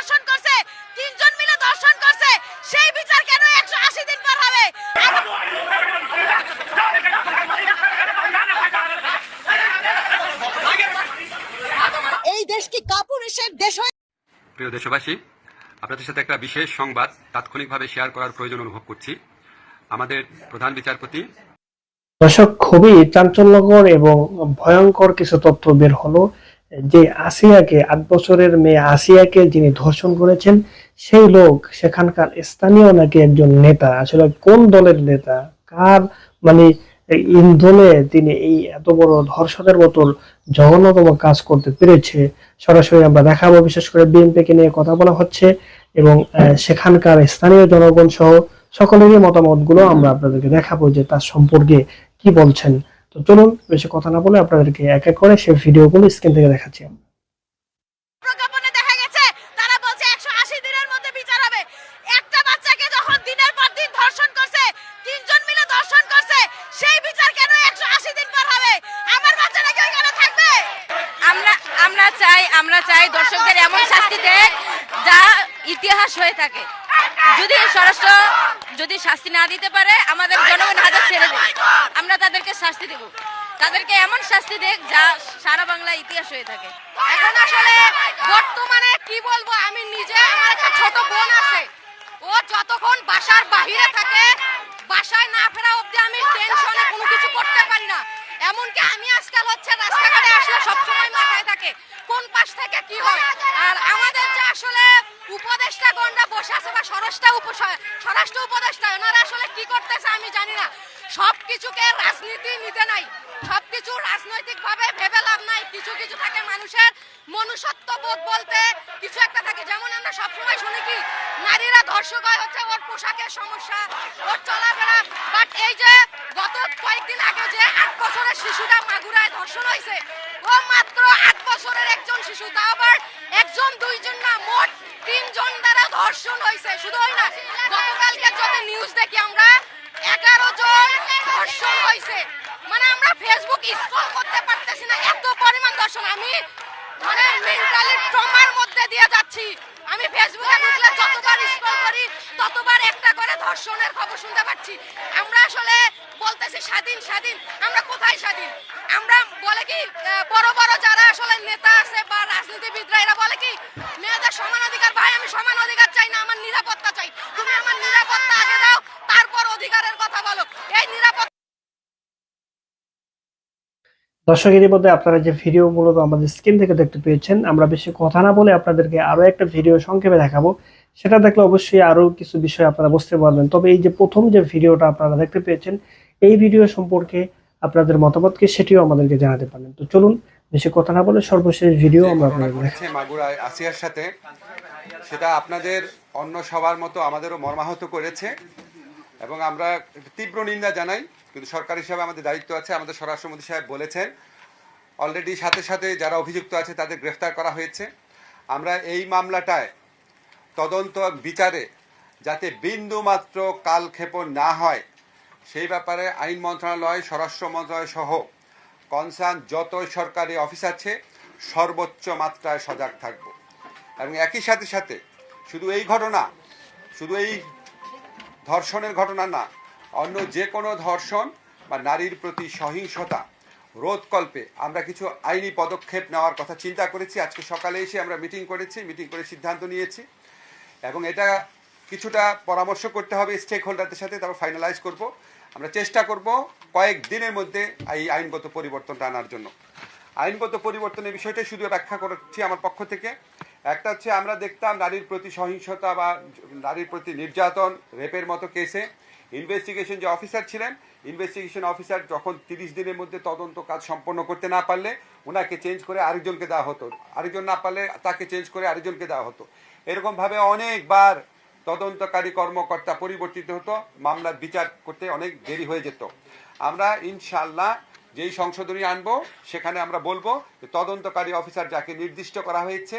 ধর্ষণ করছে তিনজন মিলে ধর্ষণ করছে সেই বিচার কেন একশো আশি দিন পর হবে? এই দেশ কি কাপুরুষের দেশ প্রিয় দেশবাসী আপনাদের সাথে একটা বিশেষ সংবাদ তাৎক্ষণিকভাবে শেয়ার করার প্রয়োজন অনুভব করছি। আমাদের প্রধান বিচারপতি দর্শক খুবই চাঞ্চল্যকর এবং ভয়ঙ্কর কিছু তথ্য বের হলো। যে আসিয়াকে, আট বছরের মেয়ে আসিয়াকে যিনি ধর্ষণ করেছেন, সেই লোক সেখানকার স্থানীয় নাকি একজন নেতা? আসলে কোন দলের নেতা? কার মানে ইন্ধনে তিনি এই এত বড় ধর্ষণের মতন জঘন্যতম কাজ করতে পেরেছে? সরাসরি আমরা দেখাবো, বিশেষ করে বিএনপিকে নিয়ে কথা বলা হচ্ছে এবং সেখানকার স্থানীয় জনগণ সহ সকলেরই মতামতগুলো আমরা আপনাদেরকে দেখাবো যে তার সম্পর্কে কি বলছেন। তো চলুন বেশি কথা না বলে আপনাদেরকে এক এক করে সেই ভিডিওগুলো স্ক্রিন থেকে দেখাচ্ছি আমরা। প্রজ্ঞাপনে দেখা গেছে তারা বলছে একশো আশি দিনের মধ্যে বিচার হবে। একটা বাচ্চাকে যখন দিনের পর দিন ধর্ষণ করছে তিনজন মিলে ধর্ষণ করছে সেই বিচার কেন একশো আশি দিন পর হবে? আমার বাচ্চাটা কি ওইখানে থাকবে? আমরা আমরা চাই আমরা চাই দর্শকদের এমন শাস্তি দেয় যা ইতিহাস হয়ে থাকে। যদি স্বরাষ্ট্র, যদি শাস্তি না দিতে পারে, আমাদের জনগণ হাজার ছেড়ে দেবে। আমরা তাদেরকে শাস্তি দেব। তাদেরকে এমন শাস্তি দেখ যা সারা বাংলা ইতিহাস হয়ে থাকে। এখন আসলে বর্তমানে কি বলব, আমি নিজে আমার একটা ছোট বোন আছে। ও যতক্ষণ বাসার বাহিরে থাকে, বাসায় না ফেরা অবধি আমি টেনশনে কোনো কিছু করতে পারি না এমনকি আমি আজকাল হচ্ছে রাস্তাঘাটে আসলে সবসময় মাথায় থাকে, কোন পাশ থেকে কি হয়। আর আমাদের যে আসলে উপদেষ্টা গন্ডা বসে আছে বা স্বরাষ্ট্র উপ স্বরাষ্ট্র উপদেষ্টা, ওনারা আসলে কি করতেছে আমি জানি না। সব কিছুকে রাজনীতি নিতে নাই, সবকিছু রাজনৈতিক ভাবে ভেবে লাভ নাই, কিছু কিছু থাকে মানুষের মনুষ্যত্ব বলতে কিছু একটা থাকে। যেমন আমরা সবসময় শুনি কি, নারীরা ধর্ষক হয় হচ্ছে ওর পোশাকের সমস্যা, ওর চলাফেরা। বাট এই যে গত কয়েকদিন আগে যে আট বছরের শিশুটা মাগুরায় ধর্ষণ হয়েছে, ও মাত্র আট বছরের একজন শিশু। তাও আবার একজন, দুইজন না, মোট তিনজন দ্বারা ধর্ষণ হয়েছে। শুধু ওই না, গতকালকে যদি নিউজ দেখি আমরা, এগারো জন ধর্ষণ হয়েছে। মানে আমরা ফেসবুক স্ক্রল করতে পারতেছি না, এত পরিমাণ দর্শন আমি মানে মেন্টালি ট্রমার মধ্যে দিয়ে যাচ্ছি। আমি ফেসবুকে ঢুকলে যতবার স্ক্রল করি, ততবার একটা করে ধর্ষণের খবর শুনতে পাচ্ছি। আমরা আসলে বলতেছি স্বাধীন স্বাধীন। আমরা কোথায় স্বাধীন? আমরা বলে কি বড় বড় যারা আসলে নেতা আছে বা রাজনীতিবিদরা, এরা বলে কি, মেয়েদের সমান অধিকার, ভাই, আমি সমান অধিকার চাই না, আমার নিরাপত্তা চাই। তুমি আমার নিরাপত্তা আগে দাও, তারপর অধিকারের কথা বলো এই নিরাপত্তা দর্শক এর মধ্যে আপনারা যে ভিডিও মূলত আমাদের স্ক্রিন থেকে দেখতে পেয়েছেন আমরা বেশি কথা না বলে আপনাদেরকে আরও একটা ভিডিও সংক্ষেপে দেখাবো। সেটা দেখলে অবশ্যই আরও কিছু বিষয় আপনারা বুঝতে পারবেন। তবে এই যে প্রথম যে ভিডিওটা আপনারা দেখতে পেয়েছেন এই ভিডিও সম্পর্কে আপনাদের মতামতকে সেটিও আমাদেরকে জানাতে পারেন তো চলুন বেশি কথা না বলে সর্বশেষ ভিডিও আমরা আপনাদের মাগুরায় আসিয়ার সাথে সেটা আপনাদের অন্য সবার মতো আমাদেরও মর্মাহত করেছে এবং আমরা তীব্র নিন্দা জানাই। কিন্তু সরকার হিসাবে আমাদের দায়িত্ব আছে। আমাদের স্বরাষ্ট্রমন্ত্রী সাহেব বলেছেন অলরেডি সাথে সাথে যারা অভিযুক্ত আছে তাদের গ্রেফতার করা হয়েছে। আমরা এই মামলাটায় তদন্ত বিচারে যাতে বিন্দু মাত্র কালক্ষেপণ না হয়, সেই ব্যাপারে আইন মন্ত্রণালয়, স্বরাষ্ট্র মন্ত্রণালয় সহ কনসার্ন যত সরকারি অফিস আছে, সর্বোচ্চ মাত্রায় সজাগ থাকব। এবং একই সাথে সাথে শুধু এই ঘটনা, শুধু এই ধর্ষণের ঘটনা না অন্য যে কোনো ধর্ষণ বা নারীর প্রতি সহিংসতা, রোধকল্পে আমরা কিছু আইনি পদক্ষেপ নেওয়ার কথা চিন্তা করেছি। আজকে সকালে এসে আমরা মিটিং করেছি, মিটিং করে সিদ্ধান্ত নিয়েছি এবং এটা কিছুটা পরামর্শ করতে হবে স্টেক হোল্ডারদের সাথে, তারপর ফাইনালাইজ করব। আমরা চেষ্টা করব কয়েক দিনের মধ্যে এই আইনগত পরিবর্তনটা আনার জন্য। আইনগত পরিবর্তনের বিষয়টা শুধু ব্যাখ্যা করছি আমার পক্ষ থেকে। একটা হচ্ছে আমরা দেখতাম নারীর প্রতি সহিংসতা বা নারীর প্রতি নির্যাতন, রেপের মতো কেসে ইনভেস্টিগেশন যে অফিসার ছিলেন ইনভেস্টিগেশন অফিসার যখন তিরিশ দিনের মধ্যে তদন্ত কাজ সম্পন্ন করতে না পারলে ওনাকে চেঞ্জ করে আরেকজনকে দেওয়া হতো। আরেকজন না পারলে তাকে চেঞ্জ করে আরেকজনকে দেওয়া হতো। এরকমভাবে অনেকবার তদন্তকারী কর্মকর্তা পরিবর্তিত হতো, মামলার বিচার করতে অনেক দেরি হয়ে যেত। আমরা ইনশাল্লাহ যেই সংশোধনী আনব, সেখানে আমরা বলব যে তদন্তকারী অফিসার যাকে নির্দিষ্ট করা হয়েছে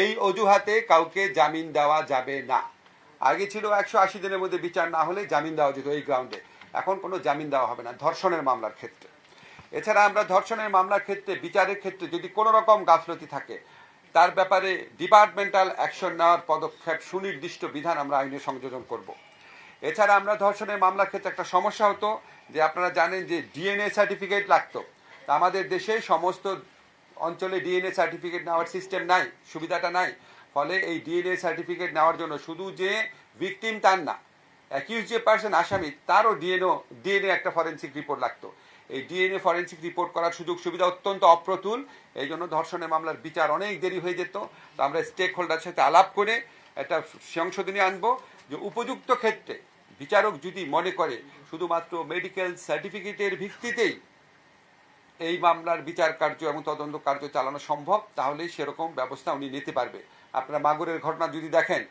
এই অজুহাতে কাউকে জামিন দেওয়া যাবে না। আগে ছিল একশো আশি দিনের মধ্যে বিচার না হলে জামিন দেওয়া যেত এই গ্রাউন্ডে এখন কোনো জামিন দেওয়া হবে না, ধর্ষণের মামলার ক্ষেত্রে। এছাড়া আমরা ধর্ষণের মামলার ক্ষেত্রে, বিচারের ক্ষেত্রে যদি কোনো রকম গাফলতি থাকে, তার ব্যাপারে ডিপার্টমেন্টাল অ্যাকশন নেওয়ার পদক্ষেপ, সুনির্দিষ্ট বিধান আমরা আইনে সংযোজন করব। এছাড়া আমরা ধর্ষণের মামলার ক্ষেত্রে একটা সমস্যা হতো, যে আপনারা জানেন যে ডিএনএ সার্টিফিকেট লাগতো। আমাদের দেশে সমস্ত অঞ্চলে ডিএনএ সার্টিফিকেট নেওয়ার সিস্টেম নাই, সুবিধাটা নাই। ফলে এই ডিএনএ সার্টিফিকেট নেওয়ার জন্য শুধু যে ভিকটিম তার না অ্যাকিউজ যে পার্সন আসামি, তারও ডিএনও ডিএনএ একটা ফরেন্সিক রিপোর্ট লাগতো। এই ডিএনএ ফরেন্সিক রিপোর্ট করার সুযোগ সুবিধা অত্যন্ত অপ্রতুল, এই জন্য ধর্ষণের মামলার বিচার অনেক দেরি হয়ে যেত। তো আমরা স্টেক হোল্ডার সাথে আলাপ করে একটা সংশোধনী আনব যে উপযুক্ত ক্ষেত্রে বিচারক যদি মনে করে, শুধুমাত্র মেডিকেল সার্টিফিকেটের ভিত্তিতেই এই মামলার বিচার কার্য এবং তদন্ত কার্য চালানো সম্ভব তাহলে সেরকম ব্যবস্থা উনি নিতে পারবে। আপনারা মাগুরের ঘটনা যদি দেখেন,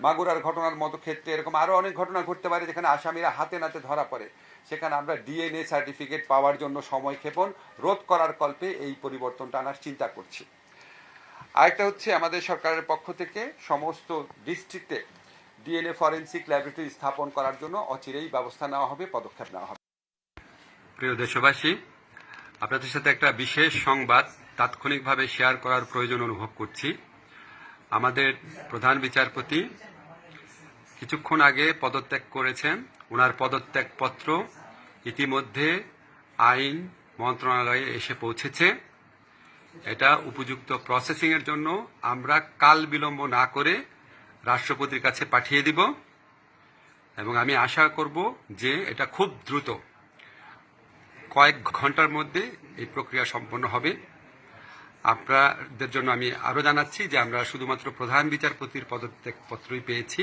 মাগুরার ঘটনার মতো ক্ষেত্রে এরকম আরও অনেক ঘটনা ঘটতে পারে যেখানে আসামিরা হাতে নাতে ধরা পড়ে। সেখানে আমরা ডিএনএ সার্টিফিকেট পাওয়ার জন্য সময় ক্ষেপণ, রোধ করার কল্পে এই পরিবর্তনটা আনার চিন্তা করছি। আরেকটা হচ্ছে আমাদের সরকারের পক্ষ থেকে সমস্ত ডিস্ট্রিক্টে ডিএনএ ফরেন্সিক ল্যাবরেটরি স্থাপন করার জন্য অচিরেই ব্যবস্থা নেওয়া হবে, পদক্ষেপ নেওয়া হবে। প্রিয় দেশবাসী আপনাদের সাথে একটা বিশেষ সংবাদ তাৎক্ষণিকভাবে শেয়ার করার প্রয়োজন অনুভব করছি। আমাদের প্রধান বিচারপতি কিছুক্ষণ আগে পদত্যাগ করেছেন। ওনার পদত্যাগ পত্র ইতিমধ্যে আইন মন্ত্রণালয়ে এসে পৌঁছেছে। এটা উপযুক্ত প্রসেসিং এর জন্য আমরা কাল বিলম্ব না করে রাষ্ট্রপতির কাছে পাঠিয়ে দিব। এবং আমি আশা করব যে এটা খুব দ্রুত কয়েক ঘণ্টার মধ্যে এই প্রক্রিয়া সম্পন্ন হবে। আপনাদের জন্য আমি আরও জানাচ্ছি যে আমরা শুধুমাত্র প্রধান বিচারপতির পদত্যাগপত্রই পেয়েছি।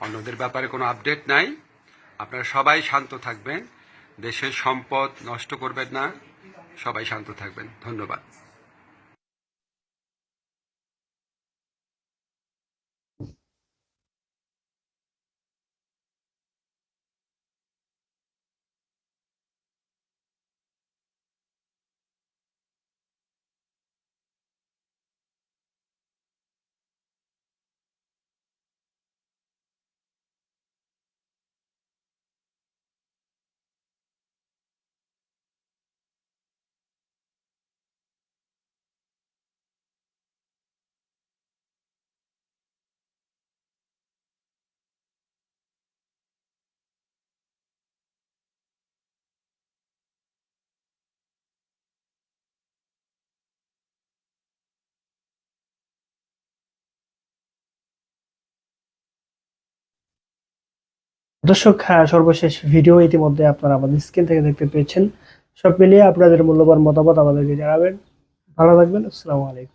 অন্যদের ব্যাপারে কোনো আপডেট নাই। আপনারা সবাই শান্ত থাকবেন। দেশের সম্পদ নষ্ট করবেন না। সবাই শান্ত থাকবেন। ধন্যবাদ। দর্শক হ্যাঁ, সর্বশেষ ভিডিও ইতিমধ্যে আপনারা আমাদের স্ক্রিন থেকে দেখতে পেয়েছেন। সব মিলিয়ে আপনাদের মূল্যবান মতামত আমাদেরকে জানাবেন। ভালো থাকবেন আসসালামু আলাইকুম।